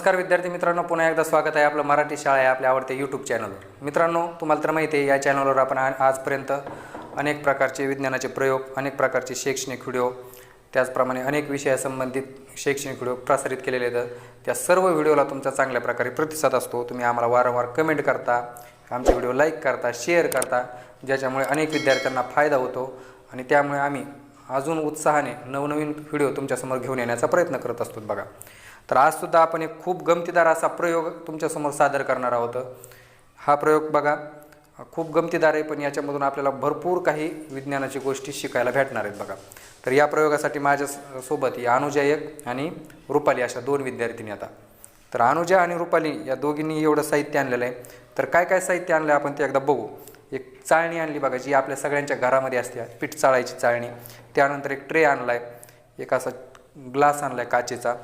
नमस्कार विद्यार्थी मित्रांनो पुन्हा एकदा स्वागत आहे आपलं मराठी शाळा आहे आपल्या आवडत्या यूट्यूब चॅनलवर मित्रांनो तुम्हाला तर माहिती आहे या चॅनलवर आपण आजपर्यंत अनेक प्रकारचे विज्ञानाचे प्रयोग अनेक प्रकारचे शैक्षणिक व्हिडिओ त्याचप्रमाणे अनेक विषयासंबंधित शैक्षणिक व्हिडिओ प्रसारित केलेले आहेत. त्या सर्व व्हिडिओला तुमचा चांगल्या प्रकारे प्रतिसाद असतो. तुम्ही आम्हाला वारंवार कमेंट करता आमचे व्हिडिओ लाईक करता शेअर करता ज्याच्यामुळे अनेक विद्यार्थ्यांना फायदा होतो आणि त्यामुळे आम्ही अजून उत्साहाने नवनवीन व्हिडिओ तुमच्यासमोर घेऊन येण्याचा प्रयत्न करत असतो बघा. तर आजसुद्धा आपण एक खूप गमतीदार असा प्रयोग तुमच्यासमोर सादर करणार आहोत. हा प्रयोग बघा खूप गमतीदार आहे पण याच्यामधून आपल्याला भरपूर काही विज्ञानाची गोष्टी शिकायला भेटणार आहेत बघा. तर या प्रयोगासाठी माझ्या सोबत ही अनुजा एक आणि रुपाली अशा दोन विद्यार्थिनी आता. तर अनुजा आणि रुपाली या दोघींनी एवढं साहित्य आणलेलं आहे. तर काय काय साहित्य आणलं आहे आपण ते एकदा बघू. एक चाळणी आणली बघा जी आपल्या सगळ्यांच्या घरामध्ये असते पीठ चाळायची चाळणी. त्यानंतर एक ट्रे आणला आहे एक असा ग्लास आणला आहे काचेचा.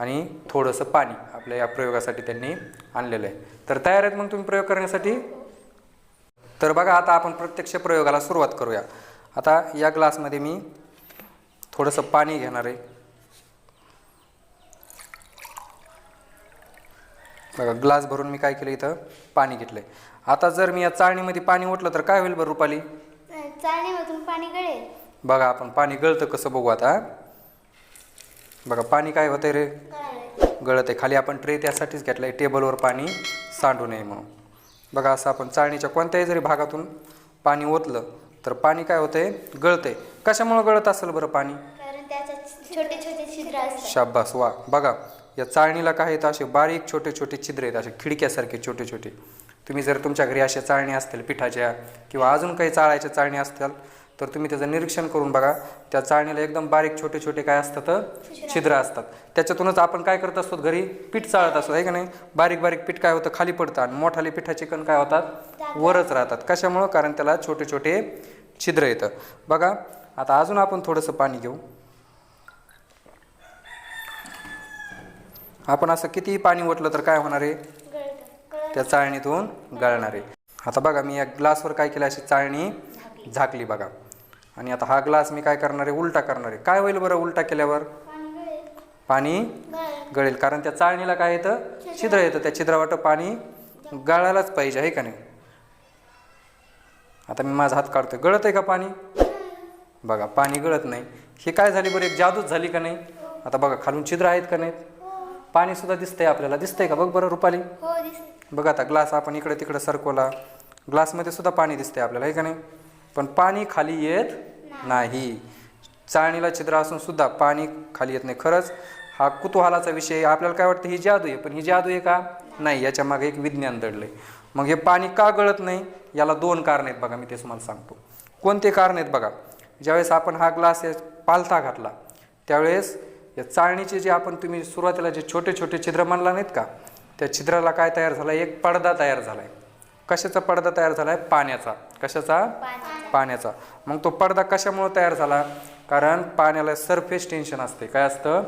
आणि थोडंसं पाणी आपल्या या प्रयोगासाठी त्यांनी आणलेलं आहे. तर तयार आहेत मग तुम्ही प्रयोग करण्यासाठी? तर बघा आता आपण प्रत्यक्ष प्रयोगाला सुरुवात करूया. आता या ग्लासमध्ये मी थोडंसं पाणी घेणार आहे. बघा ग्लास भरून मी काय केलं इथं? पाणी घेतलंय. आता जर मी या चाळणीमध्ये पाणी ओतलं तर काय होईल बरं रुपाली? चाळणीमधून पाणी गळेल. बघा आपण पाणी गळतं कसं बघू आता. बघा पाणी काय होतंय रे? गळत आहे खाली आपण ट्रे त्यासाठीच घेतलं आहे टेबलवर पाणी सांडू नये म्हणून. बघा असं आपण चाळणीच्या कोणत्याही जरी भागातून पाणी ओतलं तर पाणी काय होतंय? गळतंय. कशामुळं गळत असेल बरं पाणी? छोटे छोटे छिद्र शाब्बास वा. बघा या चाळणीला काय आहेत असे बारीक छोटे छोटे छिद्र आहेत असे खिडक्यासारखे छोटे छोटे तुम्ही जर तुमच्या घरी अशा चाळणी असतील पिठाच्या किंवा अजून काही चाळायच्या चाळणी असतील तर तुम्ही त्याचं निरीक्षण करून बघा. त्या चाळणीला एकदम बारीक छोटे छोटे काय असतात छिद्र असतात. त्याच्यातूनच आपण काय करत असतो घरी? पीठ चाळत असतो आहे का नाही? बारीक बारीक पीठ काय होतं? खाली पडतं आणि मोठाले पिठाचे कण काय होतात? वरच राहतात. कशामुळं? कारण त्याला छोटे छोटे छिद्र येतं. बघा आता अजून आपण थोडंसं पाणी घेऊ. आपण असं कितीही पाणी ओतलं तर काय होणार आहे? त्या चाळणीतून गळणार आहे. आता बघा मी या ग्लासवर काय केलं? अशी चाळणी झाकली बघा. आणि आता हा ग्लास मी काय करणार आहे? उलटा करणार आहे. काय होईल बरं उलटा केल्यावर? पाणी गळेल. कारण त्या चाळणीला काय येतं? छिद्र. येतं. त्या छिद्रावाटं पाणी गळायलाच पाहिजे. आहे का नाही? आता मी माझा हात काढतोय. गळत आहे का पाणी? बघा पाणी गळत नाही. हे काय झाली बरं? एक जादूच झाली का नाही? आता बघा खालून छिद्र आहेत का नाहीत? पाणी सुद्धा दिसतंय आपल्याला. दिसतंय का? बघ बरं रुपाली. हो बघा आता ग्लास आपण इकडे तिकडे सरकवला. ग्लासमध्ये सुद्धा पाणी दिसतंय आपल्याला. आहे का नाही? पण पाणी खाली येत नाही. चाळणीला छिद्र असून सुद्धा पाणी खाली येत नाही. खरंच हा कुतूहलाचा विषय आहे. आपल्याला काय वाटतं ही जादू आहे? पण ही जादू आहे का? नाही. याच्या मागे एक विज्ञान दडलंय. मग हे पाणी का गळत नाही? याला दोन कारण आहेत बघा मी ते तुम्हाला सांगतो. कोणते कारण आहेत बघा? ज्यावेळेस आपण हा ग्लास पालथा घातला त्यावेळेस या चाळणीचे जे आपण तुम्ही सुरुवातीला जे छोटे छोटे छिद्र मानला नाहीत का? त्या छिद्राला काय तयार झाला एक पडदा तयार झाला आहे कशाचा पडदा तयार झाला आहे पाण्याचा. कशाचा? पाण्याचा. मग तो पडदा कशामुळे तयार झाला? कारण पाण्याला सरफेस टेन्शन असते. काय असतं?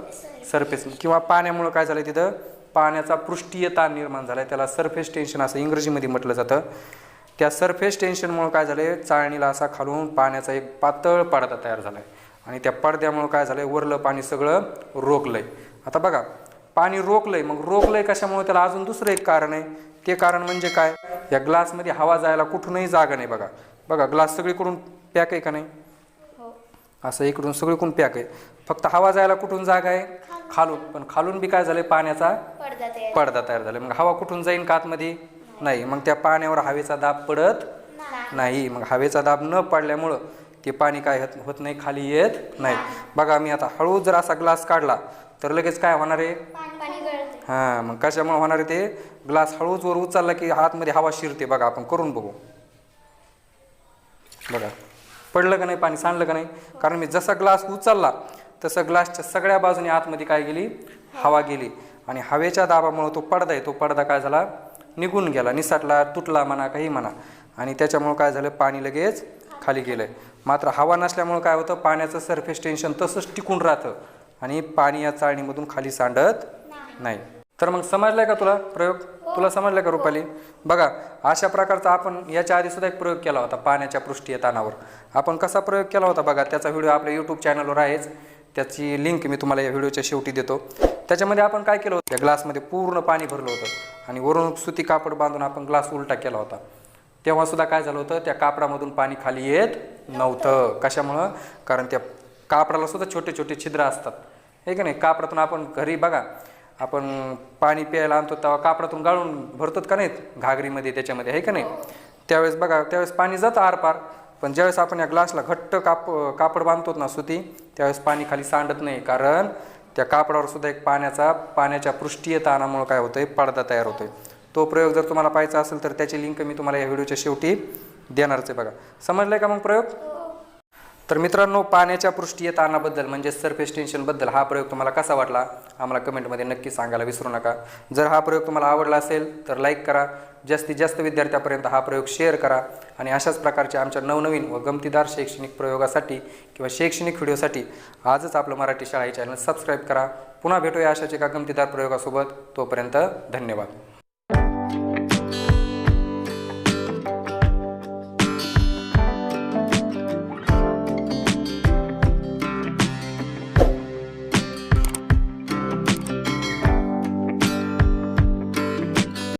सरफेस किंवा पाण्यामुळं काय झालं तिथं? पाण्याचा पृष्ठीय ताण निर्माण झालाय. त्याला सरफेस टेन्शन असं इंग्रजीमध्ये म्हटलं जातं. त्या सरफेस टेन्शनमुळं काय झालं चाळणीला असा खालून पाण्याचा एक पातळ पडदा तयार झालाय. आणि त्या पडद्यामुळं काय झालं वरलं पाणी सगळं रोखलंय. आता बघा पाणी रोखलंय. मग रोखलंय कशामुळे? त्याला अजून दुसरं एक कारण आहे. ते कारण म्हणजे काय? या ग्लासमध्ये हवा जायला कुठूनही जागा नाही बघा. बघा ग्लास सगळीकडून पॅक आहे का नाही? हो. असं इकडून सगळीकडून पॅक आहे. फक्त हवा जायला कुठून जागा आहे? खालून. पण खालून बी काय झालंय? पाण्याचा पडदा तयार झाला. मग हवा कुठून जाईन का आतमध्ये नाही. मग त्या पाण्यावर हवेचा दाब पडत नाही. मग हवेचा दाब न पडल्यामुळं ते पाणी काय होत नाही खाली येत नाही. बघा मी आता हळू जर असा ग्लास काढला तर लगेच काय होणार आहे? हां. मग कशामुळे होणार आहे ते? ग्लास हळूच वर उचलला की आतमध्ये हवा शिरते. बघा आपण करून बघू. बघा. पडलं का नाही पाणी सांडलं का नाही? कारण मी जसा ग्लास उचलला तसं ग्लासच्या सगळ्या बाजूने आतमध्ये काय गेली? हवा गेली. आणि हवेच्या दाबामुळे तो पडदा आहे तो पडदा काय झाला? निघून गेला. निसटला तुटला म्हणा काही म्हणा. आणि त्याच्यामुळं काय झालं? पाणी लगेच खाली गेलंय. मात्र हवा नसल्यामुळं काय होतं? पाण्याचं सरफेस टेन्शन तसंच टिकून राहतं. आणि पाणी या चाळणीमधून खाली सांडत नाही. तर मग समजलाय का तुला प्रयोग? तुला समजलाय का रुपाली? बघा अशा प्रकारचा आपण याच्या आधी सुद्धा एक प्रयोग केला होता पाण्याच्या पृष्ठीय ताणावर आपण कसा प्रयोग केला होता बघा त्याचा व्हिडिओ आपल्या यूट्यूब चॅनलवर आहेच. त्याची लिंक मी तुम्हाला या व्हिडिओच्या शेवटी देतो. त्याच्यामध्ये आपण काय केलं होतं? त्या ग्लासमध्ये पूर्ण पाणी भरलं होतं आणि वरून सुती कापड बांधून आपण ग्लास उलटा केला होता. तेव्हा सुद्धा काय झालं होतं? त्या कापडामधून पाणी खाली येत नव्हतं. कशामुळं? कारण त्या कापडाला सुद्धा छोटे छोटे छिद्र असतात. हे का नाही? कापडातून आपण घरी बघा आपण पाणी प्यायला आणतो तेव्हा कापडातून गाळून भरतोत का नाहीत? घागरीमध्ये त्याच्यामध्ये आहे का नाही? त्यावेळेस बघा त्यावेळेस पाणी जातं आरपार पण ज्यावेळेस आपण या ग्लासला घट्ट काप कापड बांधतो ना सुती त्यावेळेस पाणी खाली सांडत नाही कारण त्या कापडावर सुद्धा एक पाण्याचा पाण्याच्या पृष्ठीय ताणामुळे काय होतंय? पडदा तयार होतोय. तो प्रयोग जर तुम्हाला पाहायचा असेल तर त्याची लिंक मी तुम्हाला या व्हिडिओच्या शेवटी देणारच आहे बघा. समजलंय का मग प्रयोग? तर मित्रांनो पाण्याच्या पृष्ठीय ताणाबद्दल म्हणजे सरफेस टेन्शनबद्दल हा प्रयोग तुम्हाला कसा वाटला आम्हाला कमेंटमध्ये नक्की सांगायला विसरू नका. जर हा प्रयोग तुम्हाला आवडला असेल तर लाईक करा. जास्तीत जास्त विद्यार्थ्यापर्यंत हा प्रयोग शेअर करा. आणि अशाच प्रकारच्या आमच्या नवनवीन व गमतीदार शैक्षणिक प्रयोगासाठी किंवा शैक्षणिक व्हिडिओसाठी आजच आपलं मराठी शाळा हे चॅनल सबस्क्राईब करा. पुन्हा भेटूया अशाच एका गमतीदार प्रयोगासोबत. तोपर्यंत धन्यवाद.